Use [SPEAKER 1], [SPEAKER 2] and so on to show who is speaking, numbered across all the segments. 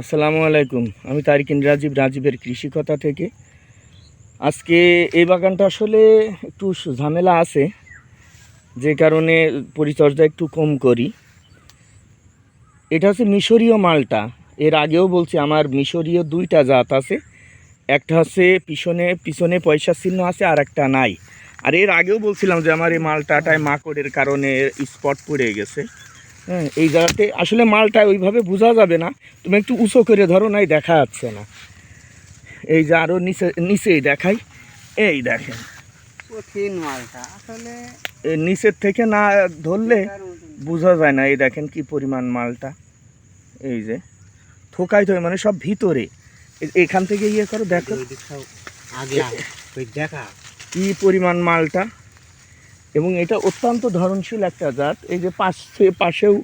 [SPEAKER 1] আসসালামু আলাইকুম। আমি তারিকিন রাজীব, রাজীবের কৃষিকথা থেকে। আজকে এই বাগানটা আসলে একটু ঝামেলা আছে, যে কারণে পরিচর্যা একটু কম করি। এটা হচ্ছে মিশরীয় মালটা। এর আগেও বলছি, আমার মিশরীয় দুইটা জাত আছে। একটা হচ্ছে পিছনে পিছনে পয়সা চিহ্ন আছে, আর একটা নাই। আর এর আগেও বলছিলাম যে আমার এই মালটাটায় মাকড়ের কারণে স্পট পড়ে গেছে। হ্যাঁ এই জায়গাতে আসলে মালটা ওইভাবে বোঝা যাবে না। তুমি একটু উঁচু করে ধরো নাই দেখা যাচ্ছে না। এই যে আরও নিচে নিচেই দেখাই। এই দেখেন।
[SPEAKER 2] কঠিন মালটা। আসলে
[SPEAKER 1] এই নিচের থেকে না ধরলে বোঝা যায় না। এই দেখেন কি পরিমাণ মালটা। এই যে। থোকাই থই মানে সব ভিতরে। এখান থেকে ইয়ে করো দেখো।
[SPEAKER 2] আগে আগে দেখা।
[SPEAKER 1] কি পরিমাণ মালটা। এবং এটা অত্যন্ত ধরনশীল একটা জাত। এই যে পাশে, পাশেও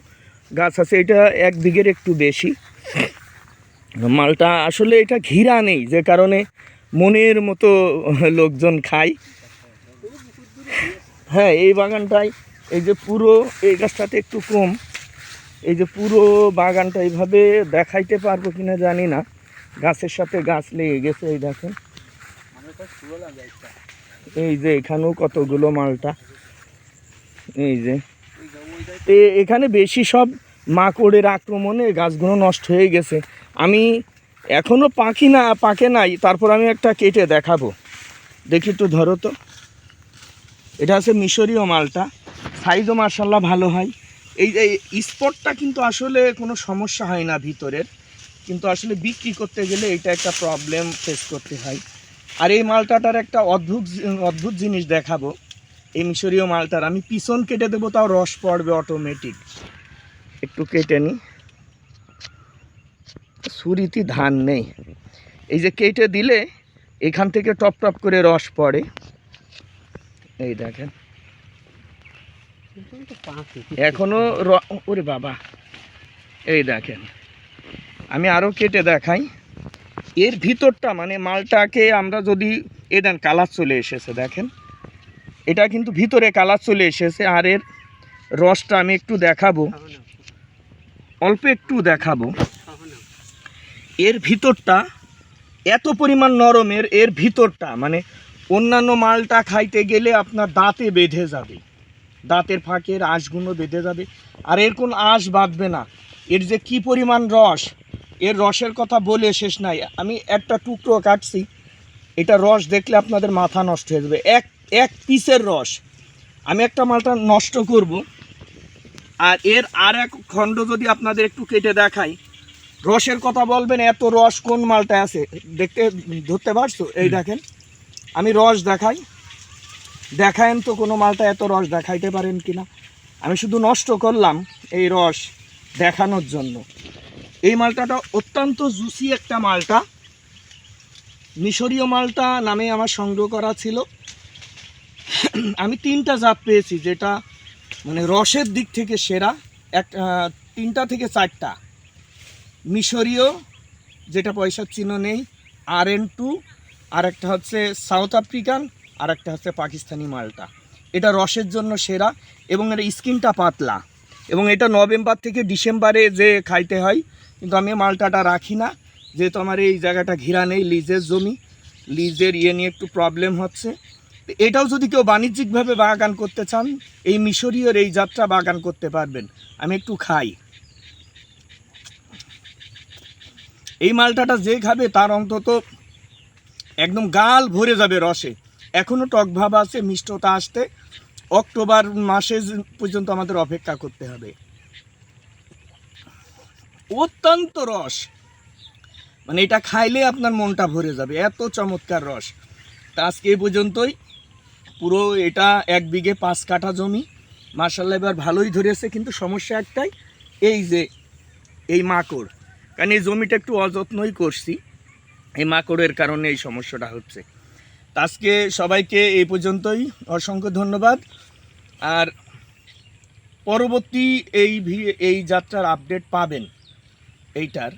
[SPEAKER 1] গাছ আছে, এটা এক বিঘের একটু বেশি। মালটা আসলে এটা ঘিরা নেই, যে কারণে মনের মতো লোকজন খায়। হ্যাঁ এই বাগানটায় এই যে পুরো, এই গাছটাতে একটু কম। এই যে পুরো বাগানটা এইভাবে দেখাইতে পারব কিনা জানি না। গাছের সাথে গাছ লেগে গেছে, এই দেখেন। এই যে এখানেও কতগুলো মালটা। এই যে। এখানে বেশি সব মাকড়ের আক্রমণে গাছগুলো নষ্ট হয়ে গেছে। আমি এখনও পাখি না, পাকে নাই, তারপর আমি একটা কেটে দেখাবো। দেখি একটু ধরো তো। এটা আছে মিশরীয় মালটা। সাইজও মার্শাল্লাহ ভালো হয়। এই এই স্পটটা কিন্তু আসলে কোনো সমস্যা হয় না ভিতরের। কিন্তু আসলে বিক্রি করতে গেলে এটা একটা প্রবলেম ফেস করতে হয়। আর এই মালটাটার একটা অদ্ভুত অদ্ভুত জিনিস দেখাবো। এই মিশরীয় মালটার। আমি পিছন কেটে দেবো, তাও রস পড়বে অটোমেটিক একটু কেটে নিই সুরিতি ধান নেই। এই যে কেটে দিলে, এখান থেকে টপ টপ করে রস পড়ে। এই দেখেন। এখনও র- ওরে বাবা। এই দেখেন। আমি আরও কেটে দেখাই। এর ভিতরটা মানে মালটাকে আমরা যদি, এ দেন, কালার চলে এসেছে, দেখেন। এটা কিন্তু ভিতরে কালার চলে এসেছে, আর এর রসটা আমি একটু দেখাবো। অল্প একটু দেখাবো। এর ভিতরটা এত পরিমাণ নরমের, এর ভিতরটা মানে অন্যান্য মালটা খাইতে গেলে আপনার দাঁতে বেঁধে যাবে। দাঁতের ফাঁকের আঁশগুলো বেঁধে যাবে। আর এর কোন আঁশ বাঁধবে না। এর যে কি পরিমাণ রস, এর রসের কথা বলে শেষ নাই। আমি একটা টুকরো কাটছি। এটা রস দেখলে আপনাদের মাথা নষ্ট হয়ে যাবে। এক এক পিসের রস। আমি একটা মালটা নষ্ট করব। আর এর আর এক খণ্ড যদি আপনাদের একটু কেটে দেখাই। রসের কথা বলবেন এত রস কোন মালটা আছে? দেখতে ধরতে পারছ? এই দেখেন আমি রস দেখাই। দেখায়েন তো কোনো মালটা এত রস দেখাইতে পারেন কিনা? আমি শুধু নষ্ট করলাম এই রস দেখানোর জন্য। এই মালটাটা অত্যন্ত জুসি একটা মালটা। মিশরীয় মালটা নামে আমার সংগ্রহ করা ছিল। আমি তিনটা জাত পেয়েছি, যেটা মানে রসের দিক থেকে সেরা। এক তিনটা থেকে চারটা। মিশরীয়, যেটা পয়সার চিহ্ন নেই, আর এন টু আর একটা হচ্ছে সাউথ আফ্রিকান আর একটা হচ্ছে পাকিস্তানি মালটা। এটা রসের জন্য সেরা এবং এর স্কিনটা পাতলা। এবং এটা নভেম্বর থেকে ডিসেম্বরে যে খাইতে হয়, কিন্তু আমি মালটাটা রাখি না, যেহেতু আমার এই জায়গাটা ঘিরা নেই, লিজের জমি। লিজের ইয়ে নিয়ে একটু প্রবলেম হচ্ছে। এটাও যদি কেউ বাণিজ্যিকভাবে বাগান করতে চান, এই মিশরীয়র এই যাত্রা বাগান করতে পারবেন। আমি একটু খাই। এই মালটাটা যে খাবে তার অন্তত একদম গাল ভরে যাবে রসে। এখনও টক ভাব আছে, মিষ্টতা আসতে। অক্টোবর মাসে পর্যন্ত আমাদের অপেক্ষা করতে হবে। অত্যন্ত রস। মানে এটা খাইলে আপনার মনটা ভরে যাবে। এত চমৎকার রস। তা আজকে এই পর্যন্তই। পুরো এটা এক বিঘে পাঁচ কাঠা জমি। মার্শাল্লাহ এবার ভালোই ধরেছে, কিন্তু সমস্যা একটাই, এই যে এই মাকড়। কারণ এই জমিটা একটু অযত্নই করছি, এই মাকড়ের কারণে এই সমস্যাটা হচ্ছে। আজকে সবাইকে এই পর্যন্তই অসংখ্য ধন্যবাদ। আর পরবর্তী এই ভি- এই যাত্রার আপডেট পাবেন, এইটার।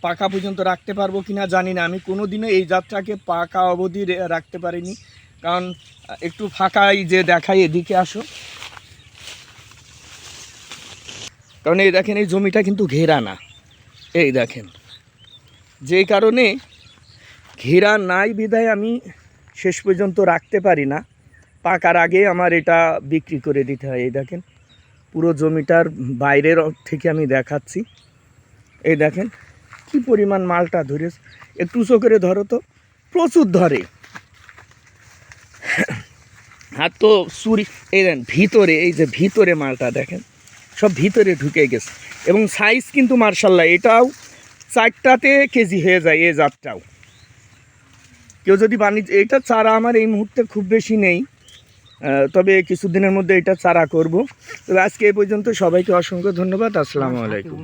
[SPEAKER 1] পাকা পর্যন্ত রাখতে পারব কিনা জানি না, আমি কোনো দিনও এই যাত্রাকে পাকা অবধি রাখতে পারিনি। কারণ একটু ফাঁকাই যে দেখাই, এদিকে আসো। কারণ এই দেখেন, এই জমিটা কিন্তু ঘেরা না। এই দেখেন যেই কারণে ঘেরা নাই বিধায় আমি শেষ পর্যন্ত রাখতে পারি না। পাকার আগে আমার এটা বিক্রি করে দিতে হয়। এই দেখেন, পুরো জমিটার বাইরের থেকে আমি দেখাচ্ছি। এই দেখেন, কি পরিমাণ মালটা ধরে একটু উঁচু করে ধরো তো, প্রচুর ধরে। আর তো চুরি, এই দেন ভিতরে, এই যে ভিতরে মালটা দেখেন, সব ভিতরে ঢুকে গেছে। এবং সাইজ কিন্তু মার্শাল্লাহ, এটাও চারটাতে কেজি হয়ে যায় এই জাতটাও। কেউ যদি বাণিজ্য, এটা চারা আমার এই মুহূর্তে খুব বেশি নেই। তবে কিছুদিনের মধ্যে এটা চারা করব। তবে আজকে এই পর্যন্ত সবাইকে অসংখ্য ধন্যবাদ। আসসালামু আলাইকুম।